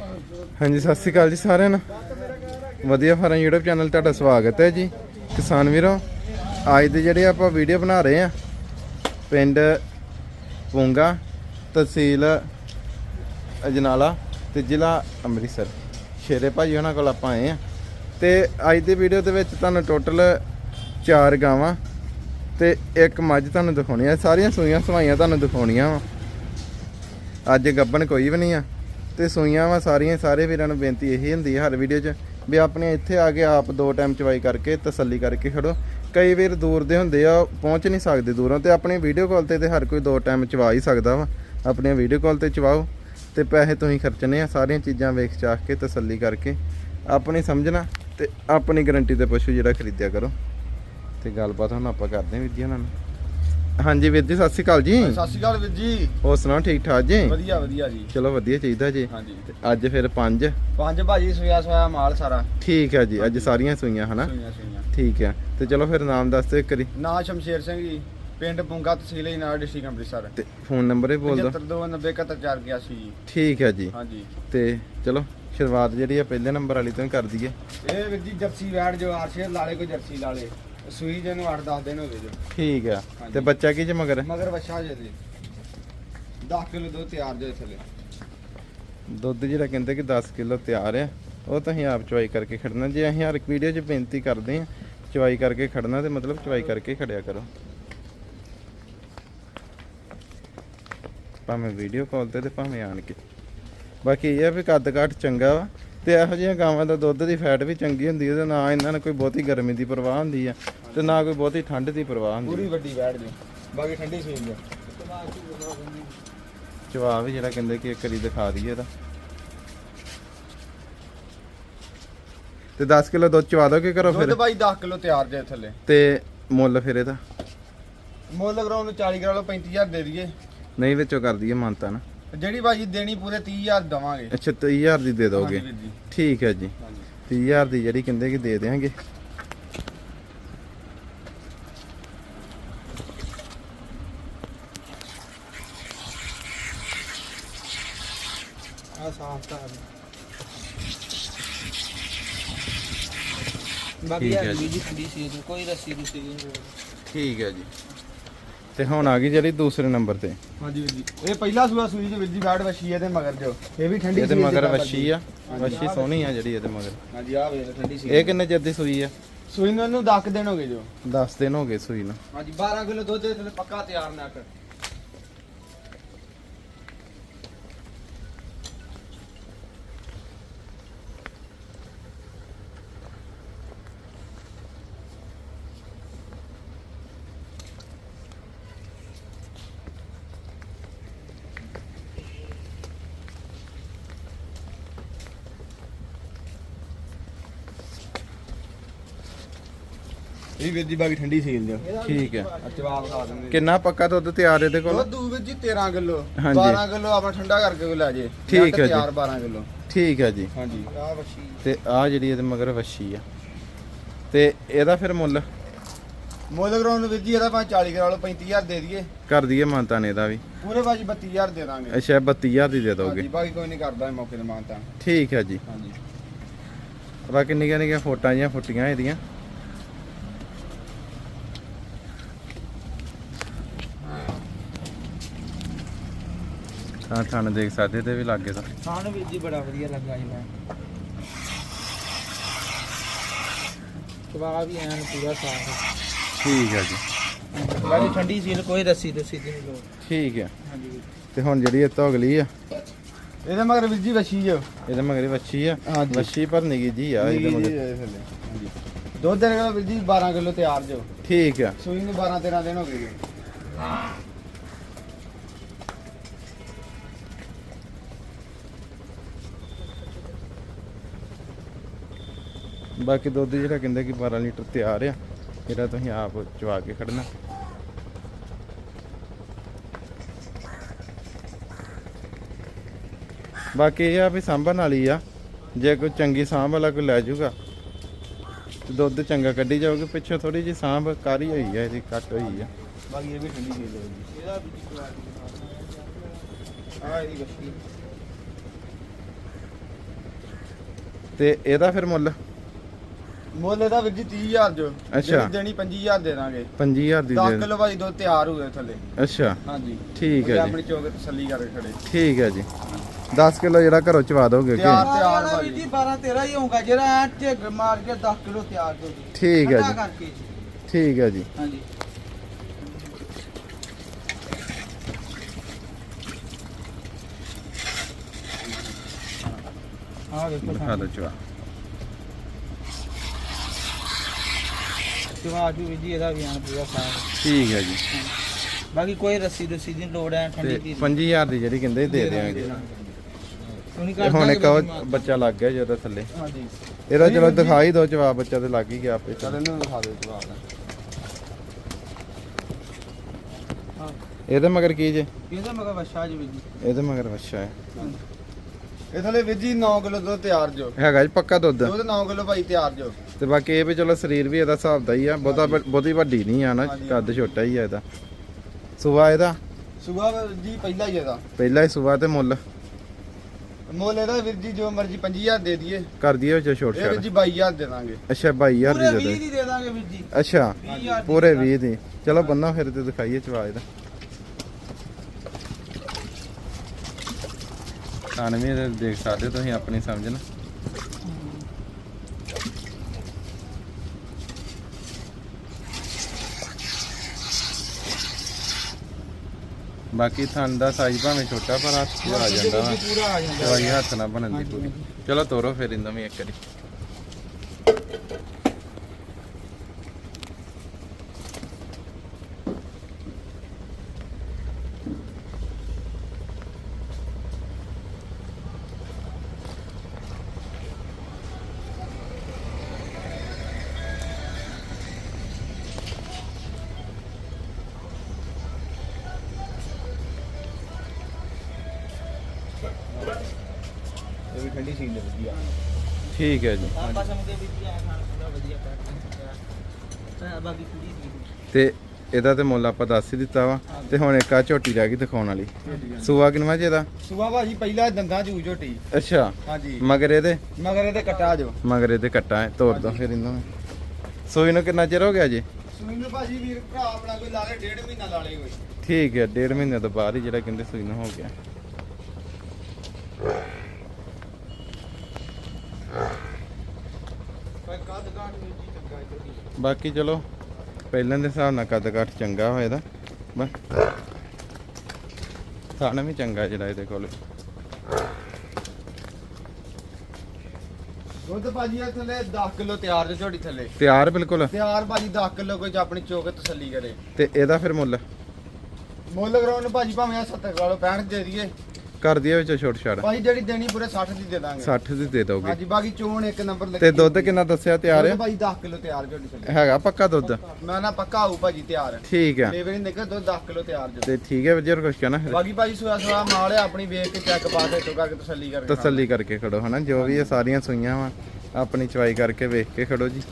ਹਾਂਜੀ, ਸਤਿ ਸ਼੍ਰੀ ਅਕਾਲ ਜੀ ਸਾਰਿਆਂ ਨੂੰ। ਵਧੀਆ ਫਾਰਮ YouTube ਚੈਨਲ ਤੁਹਾਡਾ ਸਵਾਗਤ ਹੈ ਜੀ। ਕਿਸਾਨ ਵੀਰੋ, ਅੱਜ ਦੇ ਜਿਹੜੇ ਆਪਾਂ ਵੀਡੀਓ ਬਣਾ ਰਹੇ ਆ ਪਿੰਡ ਪੂੰਗਾ, ਤਹਿਸੀਲ ਅਜਨਾਲਾ ਤੇ ਜ਼ਿਲ੍ਹਾ ਅੰਮ੍ਰਿਤਸਰ। ਸ਼ੇਰੇ ਭਾਜੀ ਉਹਨਾਂ ਕੋਲ ਆਪਾਂ ਆਏ ਆ ਤੇ ਅੱਜ ਦੀ ਵੀਡੀਓ ਦੇ ਵਿੱਚ ਤੁਹਾਨੂੰ ਟੋਟਲ 4 ਗਾਵਾਂ ਤੇ ਇੱਕ ਮੱਝ ਤੁਹਾਨੂੰ ਦਿਖਾਉਣੀ ਆ ਸਾਰੀਆਂ ਸੂਈਆਂ ਸਵਾਈਆਂ ਤੁਹਾਨੂੰ ਦਿਖਾਉਣੀਆਂ ਵਾ। ਅੱਜ ਗੱਬਣ ਕੋਈ ਵੀ ਨਹੀਂ ਆ। ਤੇ ਸੂਈਆਂ ਵਾ ਸਾਰੀਆਂ, ਸਾਰੇ ਵੀਰਾਂ ਨੂੰ ਬੇਨਤੀ ਇਹੀ ਹੁੰਦੀ ਹੈ ਹਰ ਵੀਡੀਓ 'ਚ ਵੀ ਆਪਣੇ ਇੱਥੇ ਆ ਕੇ ਆਪ ਦੋ ਟਾਈਮ ਚਵਾਈ ਕਰਕੇ, ਤਸੱਲੀ ਕਰਕੇ ਖੜੋ। ਕਈ ਵੀਰ ਦੂਰ ਦੇ ਹੁੰਦੇ ਆ, ਪਹੁੰਚ ਨਹੀਂ ਸਕਦੇ ਦੂਰੋਂ ਤੇ ਆਪਣੀ ਵੀਡੀਓ ਕਾਲ ਤੇ ਤੇ ਹਰ ਕੋਈ ਦੋ ਟਾਈਮ ਚਵਾ ਹੀ ਸਕਦਾ ਵਾ। ਆਪਣੀਆਂ ਵੀਡੀਓ ਕਾਲ ਤੇ ਚਵਾਓ ਤੇ ਪੈਸੇ ਤੁਸੀਂ ਖਰਚਣੇ ਆ, ਸਾਰੀਆਂ ਚੀਜ਼ਾਂ ਵੇਖ ਚਾਖ ਕੇ ਤਸੱਲੀ ਕਰਕੇ ਆਪਣੀ ਸਮਝਣਾ ਤੇ ਆਪਣੀ ਗਾਰੰਟੀ ਤੇ ਪਸ਼ੂ ਜਿਹੜਾ ਖਰੀਦਿਆ ਕਰੋ। ਤੇ ਗੱਲਬਾਤ ਹੁਣ ਆਪਾਂ ਕਰਦੇ ਹਾਂ ਵੀਰ ਨਾਲ। ਹਾਂਜੀ ਵੀਰ ਜੀ ਸਤਿ ਸ਼੍ਰੀ ਅਕਾਲ ਜੀ। ਸਤਿ ਸ਼੍ਰੀ ਅਕਾਲ ਵੀਰ ਜੀ। ਹੋਰ ਸੁਣਾਓ ਠੀਕ ਠਾਕ ਜੀ? ਵਧੀਆ ਵਧੀਆ ਜੀ। ਚਲੋ ਵਧੀਆ ਚਾਹੀਦਾ ਜੀ। ਹਾਂਜੀ। ਅੱਜ ਫਿਰ ਪੰਜ। ਪੰਜ ਭਾਜੀ ਸੋਇਆ ਸੋਇਆ ਮਾਲ ਸਾਰਾ। ਠੀਕ ਹੈ ਜੀ ਅੱਜ ਸਾਰੀਆਂ ਸੂਈਆਂ ਹਨਾ? ਠੀਕ ਹੈ ਤੇ ਚਲੋ ਫਿਰ ਨਾਮ ਦੱਸ ਦਿਓ ਇੱਕ ਵਾਰੀ। ਨਾਂ ਸ਼ਮਸ਼ੇਰ ਸਿੰਘ ਜੀ ਪਿੰਡ ਪੁੰਗਾ ਤਹਿਸੀਲ ਇਨਾਰ ਡਿਸਟ੍ਰਿਕਟ ਅੰਮ੍ਰਿਤਸਰ। ਤੇ ਫੋਨ ਨੰਬਰ ਹੀ ਬੋਲ ਦਿਓ। 7290718481 ਜੀ। ਠੀਕ ਹੈ ਜੀ। ਹਾਂਜੀ। ਤੇ ਚਲੋ ਸ਼ੁਰੂਆਤ ਜਿਹੜੀ ਆ ਪਹਿਲੇ ਨੰਬਰ ਵਾਲੀ ਤੋਂ ਕਰ ਦਈਏ ਇਹ ਵੀਰ ਜੀ ਜਰਸੀ ਵੈੜ ਜੋ ਆਰਸ਼ੇ ਲਾਲੇ ਕੋ ਜਰਸੀ ਲਾਲੇ। ਸੂਈ ਜੇ ਨੂੰ 8-10 ਦਿਨ ਹੋ ਗਏ ਜੋ। ਠੀਕ ਆ। ਤੇ ਬੱਚਾ ਕੀ ਜੇ ਮਗਰ? ਮਗਰ ਵੱਛਾ ਜੇ ਦੀ 10 ਕਿਲੋ ਦੁੱਧ ਤਿਆਰ ਜੇ ਥਲੇ ਦੁੱਧ ਜਿਹੜਾ ਕਹਿੰਦੇ ਕਿ 10 ਕਿਲੋ ਤਿਆਰ ਆ ਉਹ ਤੁਸੀਂ ਆਪ ਚਵਾਈ ਕਰਕੇ ਖੜਨਾ। ਜੇ ਅਸੀਂ ਹਰ ਇੱਕ ਵੀਡੀਓ 'ਚ ਬੇਨਤੀ ਕਰਦੇ ਆ ਚਵਾਈ ਕਰਕੇ ਖੜਨਾ ਤੇ ਮਤਲਬ ਚਵਾਈ ਕਰਕੇ ਖੜਿਆ ਕਰੋ। ਭਾਵੇਂ ਵੀਡੀਓ ਕਾਲ ਤੇ ਤੇ ਭਾਵੇਂ ਆਣ ਕੇ। ਬਾਕੀ ਇਹ ਆ ਵੀ ਕੱਦ ਕਾਠ ਚੰਗਾ ਵਾ। ਤੇ ਇਹੋ ਜਿਹੀਆਂ ਗਾਵਾਂ ਦਾ ਦੁੱਧ ਦੀ ਫੈਟ ਵੀ ਚੰਗੀ ਹੁੰਦੀ ਹੈ ਤੇ ਨਾ ਇਹਨਾਂ ਨੂੰ ਕੋਈ ਬਹੁਤੀ ਗਰਮੀ ਦੀ ਪਰਵਾਹ ਹੁੰਦੀ ਆ ਤੇ ਨਾ ਕੋਈ ਬਹੁਤੀ ਠੰਡ ਦੀ ਪਰਵਾਹ ਹੁੰਦੀ ਪੂਰੀ ਵੱਡੀ ਵੈੜ ਜੀ। ਬਾਕੀ ਠੰਡੀ ਸੂਈ ਜੀ। ਜਵਾਬ ਵੀ ਜਿਹੜਾ ਕਹਿੰਦੇ ਕਿ ਇੱਕ ਵਾਰੀ ਦਿਖਾ ਦਈਏ ਇਹਦਾ। ਤੇ 10 ਕਿਲੋ ਦੁੱਧ ਚਵਾ ਦੋਗੇ ਕਰੋ ਦੁੱਧ ਫਿਰ? ਭਾਈ 10 ਕਿਲੋ ਤਿਆਰ ਜੇ ਥੱਲੇ। ਤੇ ਮੁੱਲ ਫਿਰ ਇਹਦਾ? ਮੁੱਲ ਕਰਾਉਣ ਨੂੰ 40 ਕਰਾ ਲਓ 35000 ਦੇ ਦਈਏ। ਨਹੀਂ ਵਿੱਚੋਂ ਕਰ ਦਈਏ ਮਾਨਤਾ ਨਾ। ਜਿਹੜੀ ਭਾਜੀ ਦੇਣੀ ਪੂਰੇ 30000 ਦਵਾਂਗੇ। ਅੱਛਾ 30000 ਦੀ ਦੇ ਦੋਗੇ? ਹਾਂਜੀ ਵੀਰ ਜੀ। ਠੀਕ ਹੈ ਜੀ। ਹਾਂਜੀ। 30000 ਦੀ ਜਿਹੜੀ ਕਹਿੰਦੇ ਕਿ ਦੇ ਦੇਾਂਗੇ ਆ ਸਾਫ਼ ਤਾਂ ਠੀਕ ਹੈ ਜੀ। ਜੀ ਸੀ ਕੋਈ ਰੱਸੀ ਰੁਸੀ ਨਹੀਂ। ਠੀਕ ਹੈ ਜੀ। ਤੇ ਹੁਣ ਆ ਗਈ ਜਿਹੜੀ ਦੂਸਰੇ ਨੰਬਰ ਤੇ। ਹਾਂਜੀ ਵੀਰ ਜੀ। ਇਹ ਪਹਿਲਾ ਸੂਆ ਸੂਈ ਜੀ ਵੀਰ ਜੀ ਬੈਡ ਵਸ਼ੀ ਹੈ ਤੇ ਮਗਰ ਜੋ। ਇਹ ਵੀ ਠੰਡੀ ਇਹਦੇ ਮਗਰ ਵੱਛੀ ਆ। ਵੱਛੀ ਸੋਹਣੀ ਆ ਜਿਹੜੀ ਇਹਦੇ ਮਗਰ। ਹਾਂਜੀ ਆ ਵੇਖ ਠੰਡੀ ਸੀ। ਇਹ ਕਿੰਨੇ ਚਿਰ ਦੀ ਸੂਈ ਆ? ਸੂਈ ਨੂੰ ਇਹਨੂੰ 10 ਦਿਨ ਹੋ ਗਏ ਜੋ। 10 ਦਿਨ ਹੋ ਗਏ ਸੂਈ ਨੂੰ। ਹਾਂਜੀ 12 ਕਿਲੋ ਦੁੱਧ ਦੇ ਪੱਕਾ ਤਿਆਰ ਨਾ ਕਰ ਇਹ ਵੀਰ ਜੀ ਬਾਕੀ ਠੰਡੀ ਸੀਲ ਜੋ ਠੀਕ ਹੈ। ਜਵਾਬ ਖਾ ਦਿੰਦੇ। ਕਿੰਨਾ ਪੱਕਾ ਦੁੱਧ ਤਿਆਰ ਇਹਦੇ ਕੋਲ? ਦੁੱਧ ਵੀਰ ਜੀ 13 ਕਿਲੋ। ਹਾਂਜੀ। 12 ਕਿਲੋ ਆਪਾਂ ਠੰਡਾ ਕਰਕੇ ਲੈ ਜੇ। ਠੀਕ ਹੈ ਜੀ। ਤਿਆਰ 12 ਕਿਲੋ। ਠੀਕ ਹੈ ਜੀ। ਹਾਂਜੀ। ਆ ਵਸ਼ੀ ਤੇ ਆ ਜਿਹੜੀ ਇਹਦੇ ਮਗਰ ਵੱਛੀ ਆ। ਤੇ ਇਹਦਾ ਫਿਰ ਮੁੱਲ? ਮੁੱਲ ਗਰਾਉਂਡ ਵੀਰ ਜੀ ਇਹਦਾ ਆਪਾਂ 40 ਕਰਾ ਲਓ 35000 ਦੇ ਦਈਏ। ਕਰ ਦਈਏ ਮਾਨਤਾ ਨੇ ਇਹਦਾ ਵੀ। ਪੂਰੇ ਬਾਜੀ 32000 ਦੇ ਦਾਂਗੇ। ਅੱਛਾ 32000 ਦੀ ਦੇ ਹਾਂਜੀ ਦੋਗੇ ਬਾਕੀ ਕੋਈ ਨਹੀਂ ਕਰਦਾ ਇਹ ਮੌਕੇ ਤੇ ਮਾਨਤਾ ਠੀਕ ਹੈ ਜੀ। ਹਾਂਜੀ। ਬਾਕੀ ਨਿੱਕੀਆਂ ਨਿੱਕੀਆਂ ਫੋਟਾਂ ਜੀਆਂ ਫੁੱਟੀਆਂ ਇਹਦੀਆਂ? ਤਾਂ ਥਣ ਦੇਖ ਸਕਦੇ ਤੇ ਵੀ ਲੱਗੇ ਤਾਂ। ਸਾਨੂੰ ਵੀਰ ਜੀ ਬੜਾ ਵਧੀਆ ਲੱਗਾ ਜੀ ਮੈਂ। ਸਵਾਹ ਵੀ ਐਨ ਪੂਰਾ ਸਾਫ਼। ਠੀਕ ਹੈ ਜੀ। ਬਾਕੀ ਠੰਡੀ ਸੀ ਕੋਈ ਰੱਸੀ ਰੁਸੀ ਦੀ ਨਹੀਂ ਲੋੜ। ਠੀਕ ਹੈ ਹਾਂਜੀ। ਤੇ ਹੁਣ ਜਿਹੜੀ ਇਹ ਤੋਂ ਅਗਲੀ ਆ ਇਹਦੇ ਮਗਰ ਵੀਰ ਜੀ ਵਸ਼ੀ ਜੋ ਇਹਦੇ ਮਗਰ ਵੱਛੀ ਆ। ਹਾਂਜੀ। ਵੱਛੀ ਪਰ ਨਿੱਕੀ ਜੀ ਆ ਇਹਦੇ ਮਗਰ। ਦੁੱਧ ਦੇ ਵੀਰ ਜੀ 12 ਕਿਲੋ ਤਿਆਰ ਜੋ। ਠੀਕ ਆ। ਸੂਈ ਨੂੰ 12 13 ਦਿਨ ਹੋ ਗਏ ਜੀ। ਬਾਕੀ ਦੁੱਧ ਜਿਹੜਾ ਕਹਿੰਦੇ ਕਿ 12 ਲੀਟਰ ਤਿਆਰ ਆ ਇਹਦਾ ਤੁਸੀਂ ਆਪ ਚਵਾ ਕੇ ਖੜਨਾ। ਬਾਕੀ ਇਹ ਆ ਵੀ ਸਾਂਭਣ ਵਾਲੀ ਆ ਜੇ ਕੋਈ ਚੰਗੀ ਸਾਂਭ ਵਾਲਾ ਕੋਈ ਲੈ ਜਾਊਗਾ ਤੇ ਦੁੱਧ ਚੰਗਾ ਕੱਢੀ ਜਾਊਗੀ ਪਿੱਛੇ ਥੋੜੀ ਜਿਹੀ ਸਾਂਭ ਕਾਰੀ ਹੋਈ ਆ ਇਹਦੀ ਕੱਟ ਹੋਈ ਆ। ਬਾਕੀ ਇਹ ਵੀ ਠੰਡੀ ਸੀ ਜੋ ਜੀ। ਇਹਦਾ ਵੀ ਜੀ ਕੁਆਲਿਟੀ ਆ ਇਹਦੀ ਵਸ਼ੀ ਤੇ ਇਹਦਾ ਫਿਰ ਮੁੱਲ? ਮੁੱਲ ਇਹਦਾ ਵੀਰ ਜੀ 30000 ਜੋ ਅੱਛਾ। ਜਿਹੜੀ ਦੇਣੀ 25000 ਦੇ ਦਾਂਗੇ। 5000 ਦੀ 10 ਦੇ ਕਿਲੋ ਭਾਜੀ ਦੁੱਧ ਤਿਆਰ ਹੋਏ ਥੱਲੇ। ਅੱਛਾ। ਹਾਂਜੀ। ਠੀਕ ਹੈ ਉਹਦੇ ਜੀ। ਆਪਣੀ ਚੋਕ ਤਸੱਲੀ ਕਰਕੇ ਖੜੇ। ਠੀਕ ਹੈ ਜੀ। 10 ਕਿਲੋ ਜਿਹੜਾ ਘਰੋਂ ਚਵਾ ਦੋਗੇ ਕਿ? ਤਿਆਰ। ਤਿਆਰ। ਵੀ ਜੀ 12 13 ਹੀ ਹੋਊਗਾ। ਜਿਹੜਾ ਐ ਝੱਗ ਮਾਰ ਕੇ 10 ਕਿਲੋ ਤਿਆਰ ਹੋ ਜੀ ਠੀਕ ਹੈ ਠੰਡਾ ਜੀ। ਕਰਕੇ। ਜੀ ਠੀਕ ਹੈ ਜੀ। ਹਾਂਜੀ। ਆ ਵੇਖੋ ਦਿਖਾ ਦਿਓ ਚਵਾ। ਜਵਾ ਜੂ ਵੀ ਜੀ ਇਹਦਾ ਵੀ ਆਣ ਪੂਰਾ ਸਾਫ਼ ਠੀਕ ਹੈ ਜੀ। ਬਾਕੀ ਕੋਈ ਰੱਸੀ ਰੁੱਸੀ ਦੀ ਲੋੜ ਐ ਠੰਡੀ ਤੇ ਦੀ। 5000 ਦੀ ਜਿਹੜੀ ਕਹਿੰਦੇ ਦੇ ਦੇਵਾਂਗੇ ਉਹਨੀ ਹੁਣ ਇੱਕ ਉਹ ਬੱਚਾ ਲੱਗ ਗਿਆ ਜਿਹਦਾ ਥੱਲੇ। ਹਾਂਜੀ। ਇਹਦਾ ਚਲੋ ਦਿਖਾਈ ਦਿਓ ਜਵਾ ਬੱਚਾ ਤੇ ਲੱਗ ਹੀ ਗਿਆ ਆਪੇ। ਚੱਲ ਇਹਨੂੰ ਦਿਖਾ ਦਿਓ ਜਵਾਬ। ਇਹਦੇ ਮਗਰ ਕੀ ਜੇ? ਇਹਦਾ ਮਗਾ ਵਸ਼ਾ ਜੀ ਵੀ ਜੀ। ਇਹਦੇ ਮਗਰ ਬੱਚਾ ਹੈ। ਇਹ ਥੱਲੇ ਵੀਰ ਜੀ 9 ਕਿਲੋ ਦੁੱਧ ਤਿਆਰ ਜੋ। ਹੈਗਾ ਜੀ ਪੱਕਾ ਦੁੱਧ। ਦੁੱਧ 9 ਕਿਲੋ ਭਾਈ ਤਿਆਰ ਜੋ। ਤੇ ਬਾਕੀ ਇਹ ਵੀ ਚਲੋ ਸਰੀਰ ਵੀ ਇਹਦਾ ਹਿਸਾਬ ਦਾ ਹੀ ਆ ਬਹੁਤਾ ਬਹੁਤੀ ਵੱਡੀ ਨਹੀਂ ਆ ਨਾ। ਕੱਦ ਛੋਟਾ ਹੀ ਆ ਇਹਦਾ। ਸੁਬਾ ਇਹਦਾ? ਸੁਬਾ ਜੀ ਪਹਿਲਾ ਹੀ ਇਹਦਾ। ਪਹਿਲਾ ਹੀ ਸੁਬਾ ਤੇ ਮੁੱਲ? ਮੁੱਲ ਇਹਦਾ ਵੀਰ ਜੀ ਜੋ ਮਰਜ਼ੀ 25000 ਦੇ ਦਈਏ। ਕਰ ਦਈਏ ਵਿੱਚ ਛੋਟ ਇਹ ਵੀਰ ਛਾਟ ਜੀ 22000 ਦੇ ਦਾਂਗੇ। ਅੱਛਾ 22000 ਪੂਰੇ ਦੀ 20 ਦੇ ਦਾਂਗੇ ਵੀਰ ਜੀ। ਅੱਛਾ 20000 ਪੂਰੇ 20 ਦੀ। ਚਲੋ ਬੰਨਾ ਫਿਰ ਤੇ ਦਿਖਾਈਏ ਚਵਾ ਇਹਦਾ। ਖਾਣ ਵੀ ਇਹਦੇ ਦੇਖ ਸਕਦੇ ਹੋ ਤੁਸੀਂ ਆਪਣੀ ਸਮਝ ਨਾ ਬਾਕੀ ਥਣ ਦਾ ਸਾਈਜ਼ ਭਾਵੇਂ ਛੋਟਾ ਪਰ ਹੱਥ ਆ ਜਾਂਦਾ ਵਾ। ਪੂਰਾ ਆ ਜਾਂਦਾ। ਹੱਥ ਨਾਲ ਬਣਨ ਦੀ ਪੂਰੀ। ਚਲੋ ਤੋਰੋ ਫਿਰ ਇਹਨਾਂ ਵੀ ਇੱਕ ਵਾਰੀ। ਠੰਡੀ ਸੀਲ ਦੇ ਵਧੀਆ ਠੀਕ ਹੈ ਜੀ। ਆਪਾਂ ਸਮਝਦੇ ਵੀ ਜੀ ਆ ਖਾਣ ਪੂਰਾ ਵਧੀਆ ਪੈਕਿੰਗ ਤਾਂ ਬਾਕੀ ਕੁੜੀ ਦੀ। ਤੇ ਇਹਦਾ ਤੇ ਮੁੱਲ ਆਪਾਂ ਦੱਸ ਹੀ ਦਿੱਤਾ ਵਾ। ਤੇ ਹੁਣ ਇੱਕ ਆ ਝੋਟੀ ਰਹਿ ਗਈ ਦਿਖਾਉਣ ਵਾਲੀ। ਸੂਆ ਕਿਨਵਾ ਚ ਇਹਦਾ ਸੁਬਾ ਭਾਜੀ ਪਹਿਲਾ ਦੰਦਾਂ ਚੂ ਝੋਟੀ। ਅੱਛਾ। ਹਾਂਜੀ। ਮਗਰ ਇਹਦੇ? ਮਗਰ ਇਹਦੇ ਕਟਾ ਜੋ। ਮਗਰ ਇਹਦੇ ਕੱਟਾ ਹੈ ਤੋੜ ਦੋ ਫਿਰ ਇਹਨਾਂ ਸੂਈ ਨੂੰ ਕਿੰਨਾ ਚਿਰ ਹੋ ਗਿਆ ਜੀ? ਸੁਣੀ ਨੂੰ ਭਾਜੀ ਵੀਰ ਭਰਾ ਆਪਣਾ ਕੋਈ ਲਾ ਲੇ ਡੇਢ ਮਹੀਨਾ ਲਾ ਲੇ ਕੋਈ ਠੀਕ ਹੈ ਡੇਢ ਮਹੀਨੇ ਤੋਂ ਬਾਅਦ ਹੀ ਜਿਹੜਾ ਕਹਿੰਦੇ ਸੂਈ ਨੂੰ ਹੋ ਗਿਆ ਪਰ ਕੱਦ ਕਾਟ ਵੀਰ ਜੀ ਚੰਗਾ ਹੈ ਝੋਟੀ ਬਾਕੀ ਚਲੋ ਪਹਿਲਾਂ ਦੇ ਹਿਸਾਬ ਨਾਲ ਕੱਦ ਕੱਟ ਚੰਗਾ ਹੋਇਆ ਇਹਦਾ ਬਸ। ਥਾਣਾ ਵੀ ਚੰਗਾ ਜਿਹੜਾ ਇਹਦੇ ਕੋਲ। ਦੁੱਧ ਭਾਜੀ ਇਹ ਥੱਲੇ 10 ਕਿਲੋ ਤਿਆਰ ਜੋ ਝੋਟੀ ਥੱਲੇ। ਤਿਆਰ ਬਿਲਕੁਲ। ਤਿਆਰ ਭਾਜੀ 10 ਕਿਲੋ ਕੋਈ ਆਪਣੀ ਚੋਕ ਤਸੱਲੀ ਕਰੇ। ਤੇ ਇਹਦਾ ਫਿਰ ਮੁੱਲ? ਮੁੱਲ ਕਰਾਉਣ ਭਾਜੀ ਭਾਵੇਂ 70 ਕਰਾ ਲਓ 65 ਦੇ ਦਈਏ। ਕਰ ਦਈਏ ਵਿੱਚ ਛੋਟ ਛਾੜ ਭਾਜੀ ਜਿਹੜੀ ਦੇਣੀ ਪੂਰੇ 60 ਦੀ ਦੇ ਦਾਂਗੇ। 60 ਦੀ ਦੇ ਦੋਗੇ ਹਾਂਜੀ ਬਾਕੀ ਚੋਣ ਇੱਕ ਨੰਬਰ ਲੱਗੀ ਤੇ ਦੁੱਧ ਕਿੰਨਾ ਦੱਸਿਆ ਤਿਆਰ ਹੈ? ਭਾਜੀ 10 ਕਿਲੋ ਤਿਆਰ ਝੋਟੀ ਹੈਗਾ ਪੱਕਾ ਦੁੱਧ? ਮੈਂ ਨਾ ਪੱਕਾ ਆਊ ਭਾਜੀ ਤਿਆਰ। ਠੀਕ ਹੈ। ਲੇਵੇ ਨਹੀਂ ਨਿਕਲ ਦੁੱਧ 10 ਕਿਲੋ ਤਿਆਰ ਜੋ। ਤੇ ਠੀਕ ਹੈ ਵਜਰ ਕੁਛ ਕਹਿਣਾ ਬਾਕੀ ਭਾਜੀ ਸੁਆ ਸੁਆ ਮਾਲ ਹੈ ਆਪਣੀ ਵੇਖ ਕੇ ਚੈੱਕ ਪਾ ਕੇ ਤੋਂ ਕਰਕੇ ਤਸੱਲੀ ਕਰਕੇ ਤਸੱਲੀ ਕਰਕੇ ਖੜੋ ਹਨਾ ਜੋ ਵੀ ਇਹ ਸਾਰੀਆਂ ਸੂਈਆਂ ਵਾ ਆਪਣੀ ਚਵਾਈ ਕਰਕੇ ਵੇਖ ਕੇ ਖੜੋ ਜੀ।